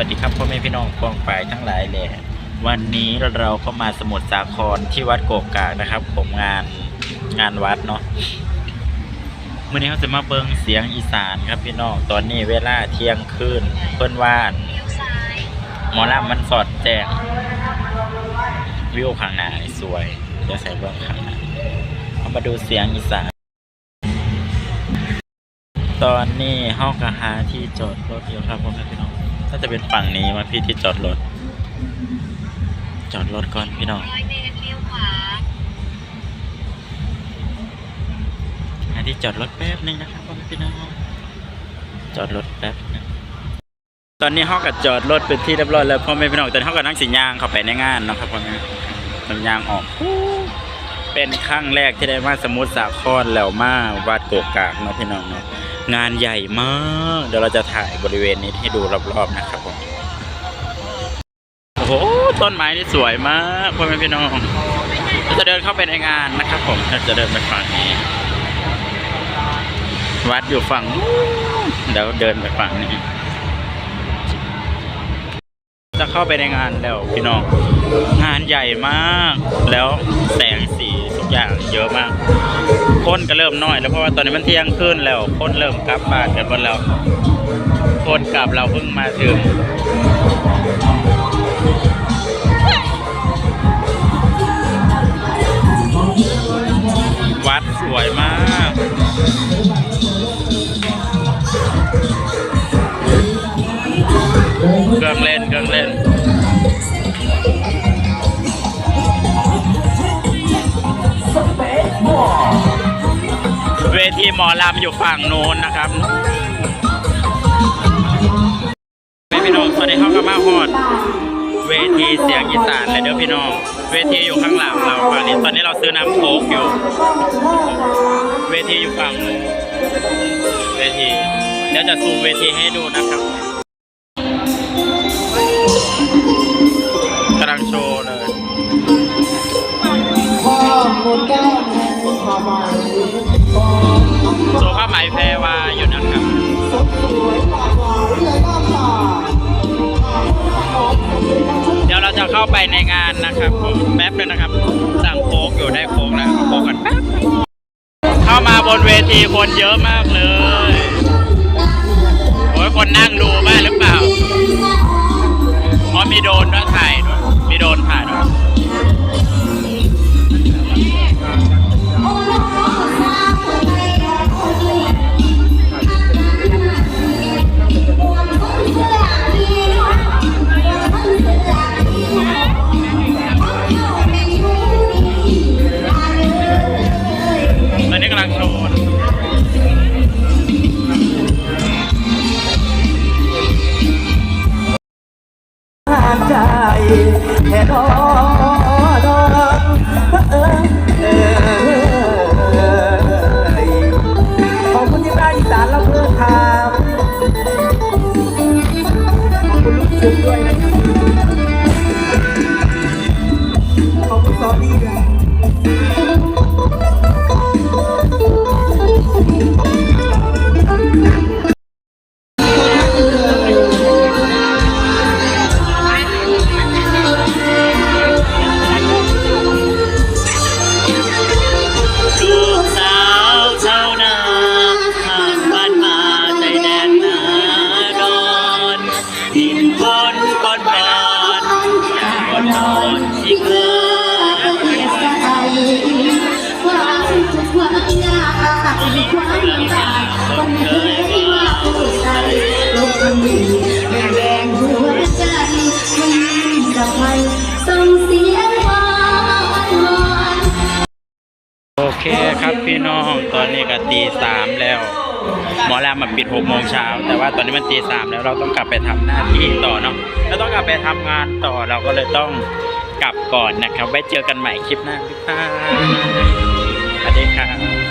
วัสดีครับพ่อแม่พี่น้องกองปลายทั้งหลายแหละวันนี้เราก็มาสมุทรสาครที่วัดโกกากนะครับ ผมงานงานวัดเนาะเมื่อนี้เขาจะมาเบิงเสียงอีสานครับพี่น้องตอนนี้เวลาเที่ยงคืนเพิ่นว่านหมอลำมันสอดแจ้งวิวข้างหน้าสวยเดี๋ยวใส่เบิ้งข้างหน้าเอามาดูเสียงอีสานตอนนี้ห้องกะหาที่จอดรถอยู่ครับพ่อแม่พี่น้อง น่าจะเป็นฝั่งนี้มาพี่ที่จอดรถ จอดรถก่อนพี่น้องอยเมตรเลี้ยวขวาหาที่จอดรถแป๊บนึงนะครับพี่น้อง จอดรถแป๊บนึงตอนนี้ห้องกับจอดรถเป็นที่เรียบร้อยแล้วพ่อแม่พี่น้องตอนนี้ห้องกับนั่งสียางเข้าไปในงานนะครับพ่อแม่สัญญางออก เป็นครั้งแรกที่ได้มาสมุทรสาครแล้วมาวัดโกกากนะพี่น้องเนาะ งานใหญ่มาก เดี๋ยวเราจะถ่ายบริเวณนี้ให้ดูรอบๆนะครับผมโอ้โหต้นไม้นี่สวยมากพ่อแม่พี่น้องเราจะเดินเข้าไปในงานนะครับ ผมเราจะเดินไปฝั่งนี้วัดอยู่ฝั่งนู้นเดี๋ยวเดินไปฝั่งนี้ จะเข้าไปในงานแล้วพี่น้อง งานใหญ่มาก แล้วแสงสี อย่างเยอะมาก คนก็เริ่มน้อย แล้วเพราะว่าตอนนี้มันเที่ยงคืนแล้ว คนเริ่มกลับบ้านกันหมดแล้ว คนกลับเราเพิ่งมาถึงวัดสวยมาก เครื่องเล่นเครื่องเล่น ทีหมอลำอยู่ฝั่งโน้นนะครับไม่พี่น้องตอนนี้เขาก็มาฮอด เวทีเสียงอีสานเลยเด้อพี่น้อง เวทีอยู่ข้างหลังเราฝั่งนี้ตอนนี้เราซื้อน้ำโค้กอยู่ เวทีอยู่ฝั่งเวทีเดี๋ยวจะซูมเวทีให้ดูนะครับกำลังโชว์เลย โซผ้าไหมแพรวาอยู่นะครับเดี๋ยวเราจะเข้าไปในงานนะครับผมแป๊บนึงนะครับ สั่งโค้กอยู่ได้โค้กแล้วเอาโค้กกันแป๊บเข้ามาบนเวทีคนเยอะมากเลยโอ้ยคนนั่งดูบ้างหรือเปล่าอ๋อมีโดนด้วยถ่ายด้วยมีโดนถ่ายด้วย ใจแค่ดอดอนเออเออขอบคุณที่มาอีสานเราเพื่อทำขอบคุณลูกชุบด้วยนะ คครับพี่น้องตอนนี้ก็ตีสามแล้ว หมอลามาปิดหกโมงเช้าแต่ว่าตอนนี้มันตีสามแล้วเราต้องกลับไปทำหน้าที่ต่อเนาะเราต้องกลับไปทำงานต่อเราก็เลยต้องกลับก่อนนะครับไว้เจอกันใหม่คลิปหน้าบ๊ายบาสวัสดีครับ